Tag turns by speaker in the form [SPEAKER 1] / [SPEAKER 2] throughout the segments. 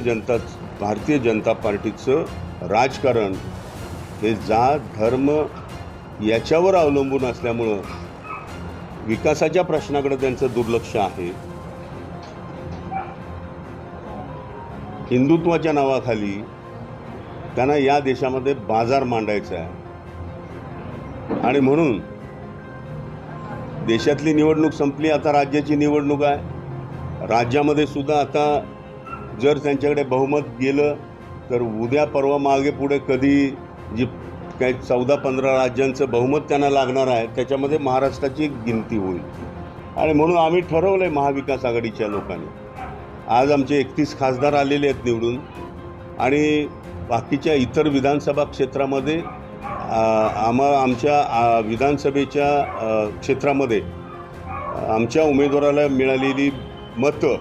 [SPEAKER 1] जनता भारतीय जनता पार्टीचं राजकारण हे जात धर्म याच्यावर अवलंबून असल्यामुळं विकासाच्या प्रश्नाकडे त्यांचं दुर्लक्ष आहे. हिंदुत्वाच्या नावाखाली त्यांना या देशामध्ये बाजार मांडायचा आहे. आणि म्हणून देशातली निवडणूक संपली आता राज्याची निवडणूक आहे. राज्यामध्ये सुद्धा आता जर त्यांच्याकडे बहुमत गेलं तर उद्या परवा मागे पुढे कधी जी काही चौदा पंधरा राज्यांचं बहुमत त्यांना लागणार आहे त्याच्यामध्ये महाराष्ट्राची एक गिनती होईल. आणि म्हणून आम्ही ठरवलं आहे महाविकास आघाडीच्या लोकांनी. आज आमचे एकतीस खासदार आलेले आहेत निवडून. आणि बाकीच्या इतर विधानसभा क्षेत्रामध्ये आम्हा आमच्या विधानसभेच्या क्षेत्रामध्ये आमच्या उमेदवाराला मिळालेली मतं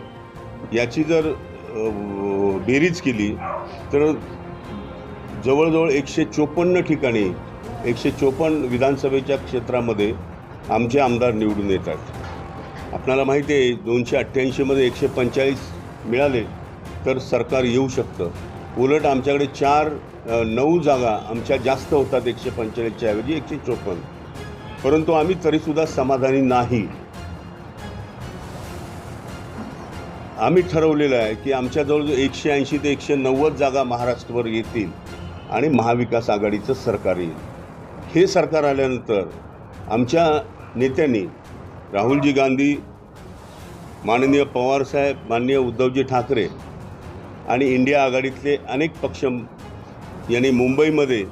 [SPEAKER 1] याची जर बेरीज केली तर जवळजवळ एकशे चोपन्न ठिकाणी एकशे चोपन्न विधानसभेच्या क्षेत्रामध्ये आमचे आमदार निवडून येतात. आपणाला माहिती आहे दोनशे अठ्ठ्याऐंशीमध्ये एकशे पंचेचाळीस मिळाले तर सरकार येऊ शकतं. उलट आमच्याकडे चार नऊ जागा आमच्या जास्त होतात एकशे पंचेचाळीसच्या ऐवजी एकशे चोपन्न. परंतु आम्ही तरीसुद्धा समाधानी नाही. आम्ही ठरवलेलं आहे की आमच्याजवळ एकशे ऐंशी ते एकशे नव्वद जागा महाराष्ट्रभर येतील आणि महाविकास आघाडीचं सरकार येईल. हे सरकार आल्यानंतर आमच्या नेत्यांनी राहुलजी गांधी माननीय पवारसाहेब माननीय उद्धवजी ठाकरे आणि इंडिया आघाडीतले अनेक पक्ष यांनी मुंबईमध्ये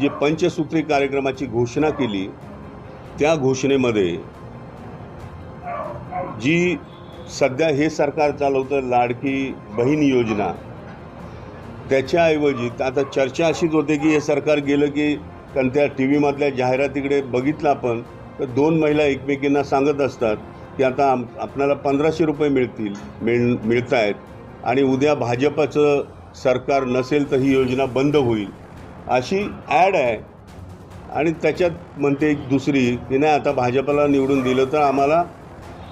[SPEAKER 1] जी पंचसूत्री कार्यक्रमाची घोषणा केली त्या घोषणेमध्ये जी सध्या हे सरकार चालवतं लाडकी बहीण योजना. त्याच्याऐवजी आता चर्चा अशीच होते की हे सरकार गेलं की कारण त्या टी व्हीमधल्या जाहिरातीकडे बघितलं आपण तर दोन महिला एकमेकींना सांगत असतात की आता आम आपल्याला पंधराशे रुपये मिळतील मिळ मिळत आहेत आणि उद्या भाजपाचं सरकार नसेल तर ही योजना बंद होईल. अशी ॲड आहे. आणि त्याच्यात म्हणते एक दुसरी की नाही आता भाजपाला निवडून दिलं तर आम्हाला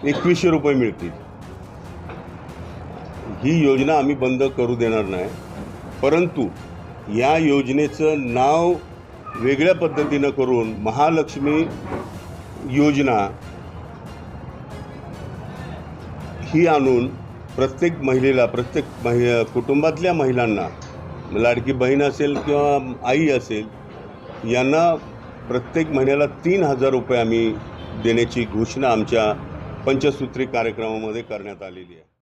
[SPEAKER 1] एकवीसशे रुपये मिळतील. ही योजना आम्ही बंद करू देणार नाही. परंतु या योजनेचं नाव वेगळ्या पद्धतीनं करून महालक्ष्मी योजना ही आणून प्रत्येक महिलेला प्रत्येक महि कुटुंबातल्या महिलांना लाडकी बहीण असेल किंवा आई असेल यांना प्रत्येक महिन्याला तीन हजार रुपये आम्ही देण्याची घोषणा आमच्या पंचसूत्री कार्यक्रमामध्ये करण्यात आलेली आहे.